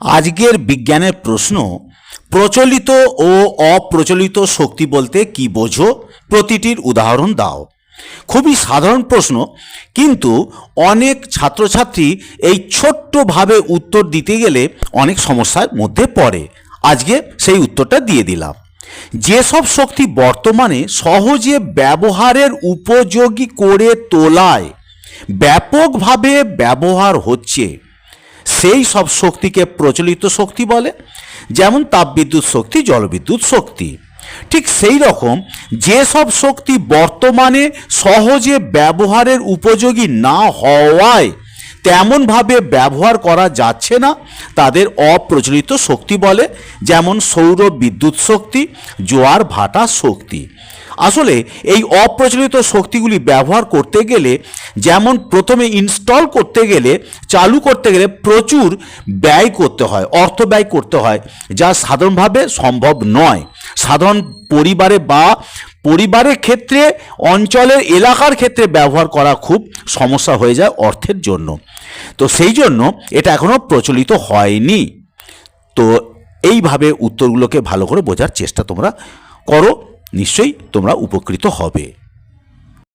আজকের বিজ্ঞানের প্রশ্ন, প্রচলিত ও অপ্রচলিত শক্তি বলতে কি বোঝো? প্রতিটির উদাহরণ দাও। খুবই সাধারণ প্রশ্ন, কিন্তু অনেক ছাত্রছাত্রী এই ছোট্টভাবে উত্তর দিতে গেলে অনেক সমস্যার মধ্যে পড়ে। আজকে সেই উত্তরটা দিয়ে দিলাম। যেসব শক্তি বর্তমানে সহজে ব্যবহারের উপযোগী করে তোলায় ব্যাপকভাবে ব্যবহার হচ্ছে সেই সব শক্তিকে প্রচলিত শক্তি বলে, যেমন তাপবিদ্যুৎ শক্তি, জলবিদ্যুৎ শক্তি। ঠিক সেই রকম যেসব শক্তি বর্তমানে সহজে ব্যবহারের উপযোগী না হওয়ায় তেমনভাবে ব্যবহার করা যাচ্ছে না, তাদের অপ্রচলিত শক্তি বলে, যেমন সৌর বিদ্যুৎ শক্তি, জোয়ার ভাটা শক্তি। আসলে এই অপ্রচলিত শক্তিগুলি ব্যবহার করতে গেলে, যেমন প্রথমে ইনস্টল করতে গেলে, চালু করতে গেলে প্রচুর ব্যয় করতে হয়, অর্থ ব্যয় করতে হয়, যা সাধারণভাবে সম্ভব নয়। সাধারণ পরিবারে বা পরিবারের ক্ষেত্রে, অঞ্চলের এলাকার ক্ষেত্রে ব্যবহার করা খুব সমস্যা হয়ে যায় অর্থের জন্য। তো সেই জন্য এটা এখনও প্রচলিত হয়নি। তো এইভাবে উত্তরগুলোকে ভালো করে বোঝার চেষ্টা তোমরা করো। নিশ্চয়ই তোমরা উপকৃত হবে।